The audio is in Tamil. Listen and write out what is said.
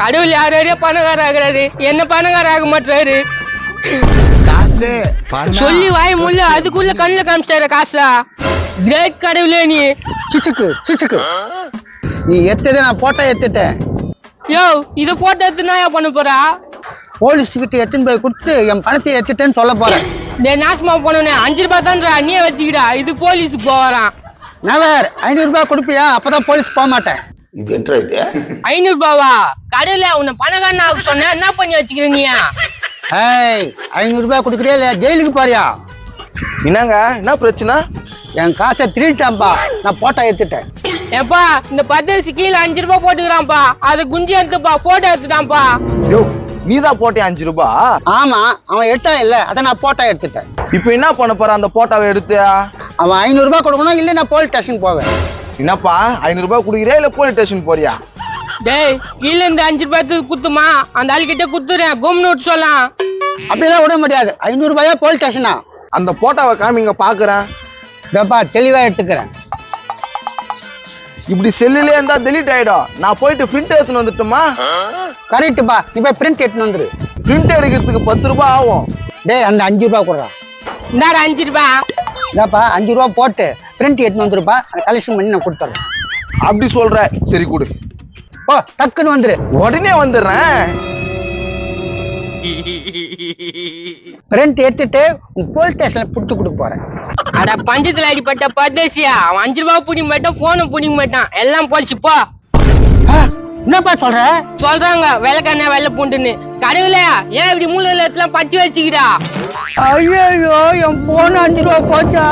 கடவுள் யார் யாரையோ பணக்கார ஆகுறாரு என்ன பணக்கார ஆக மாட்டாரு சொல்லி வாய் முள்ள அதுக்குள்ள கண்ணுல காமிச்சிட்டாரு காசா? கிரேட் கடவுளே நீ. சிச்சுக்கு சிச்சுக்கு நீ எத்ததை நான் போட்டோ எடுத்துட்டேன் யோ இத போட்டோ எடுத்து நான் பண்ண போறா? போலீஸ் கிட்ட எடுத்துன்னு போய் கொடுத்து என் பணத்தை எடுத்துட்டேன்னு சொல்ல போறேன். டே நாசமா போனவனே அஞ்சு ரூபாய் தான்டா நீயே வச்சுக்கிடா. இது போலீஸுக்கு போவாராம். நவர் ஐநூறு ரூபாய் கொடுப்பியா? அப்பதான் போலீஸ் போக மாட்டேன். இது என்ன இது? ஐநூறு ரூபாவா கடையில உன்னை பணக்காரன் ஆக சொன்ன என்ன பண்ணி வச்சுக்கிற நீ ஏய் ஐநூறு ரூபாய் கொடுக்குறியா இல்லையா? ஜெயிலுக்கு போறியா? என்னங்க? என்ன பிரச்சனை? என் காசை திருட்டாம்பா நான் போட்டோ எடுத்துட்டேன். ஏப்பா இந்த பத்தரிசி கீழே அஞ்சு ரூபாய் போட்டுக்கிறான்ப்பா அதை குஞ்சு எடுத்துப்பா போட்டோ எடுத்துட்டான்ப்பா யோ போட்டே அஞ்சு ரூபா ஆமா அவன் எடுத்தான் இல்ல. அதை நான் போட்டோ எடுத்துட்டேன். இப்போ என்ன பண்ண போற அந்த போட்டோவை எடுத்து? அவன் ஐநூறு ரூபாய் கொடுக்கணும் இல்லை நான் போலீஸ் ஸ்டேஷன் போவேன். என்னப்பா ஐநூறு ரூபாய் குடிக்கிறியா இல்ல போலீஸ் ஸ்டேஷன் போறியா? டேய் கீழே இந்த அஞ்சு ரூபாய்க்கு குத்துமா? அந்த ஆளுகிட்ட குத்துறேன் கும்னு விட்டு சொல்லலாம் அப்படிலாம் விட முடியாது. ஐநூறு ரூபாயா போலீஸ் ஸ்டேஷனா? அந்த போட்டோவை காமிங்க பாக்குறேன் இதப்பா தெளிவா எடுத்துக்கிறேன். இப்படி செல்லுலயே இருந்தா டெலீட் ஆயிடும். நான் போயிட்டு பிரிண்ட் எடுத்துன்னு வந்துட்டுமா? கரெக்டுப்பா நீ போய் பிரிண்ட் எடுத்துன்னு வந்துரு. பிரிண்ட் எடுக்கிறதுக்கு பத்து ரூபாய் ஆகும். டேய் அந்த அஞ்சு ரூபாய் கொடுறா. இந்தாடா அஞ்சு ரூபாய் இதாப்பா அஞ்சு ரூபா போட்டு. பிரிண்ட் எடுத்துன்னு வந்துருப்பா. அதை கலெக்ஷன் பண்ணி நான் கொடுத்துட்றேன் அப்படி சொல்ற. சரி கொடு. ஓ டக்குன்னு வந்துரு. உடனே வந்துடுறேன். பிரிண்ட் எடுத்துட்டு உன் போலீஸ் ஸ்டேஷன்ல புடிச்சு கொடுக்க போறேன். அட பஞ்சத்துல அடிப்பட்ட பத்தேசியா அவன் அஞ்சு ரூபாய் பிடிக்க மாட்டான் போனும் பிடிக்க மாட்டான் எல்லாம் போச்சு போ. என்னப்பா சொல்ற? சொல்றாங்க வெள்ளக்கண்ணா வெள்ளை பூண்டுன்னு. கடவுளே ஏன் இப்படி மூலையில எல்லாம் பத்தி வச்சுக்கிறா ஐயோ என் போன அஞ்சு ரூபா போச்சா?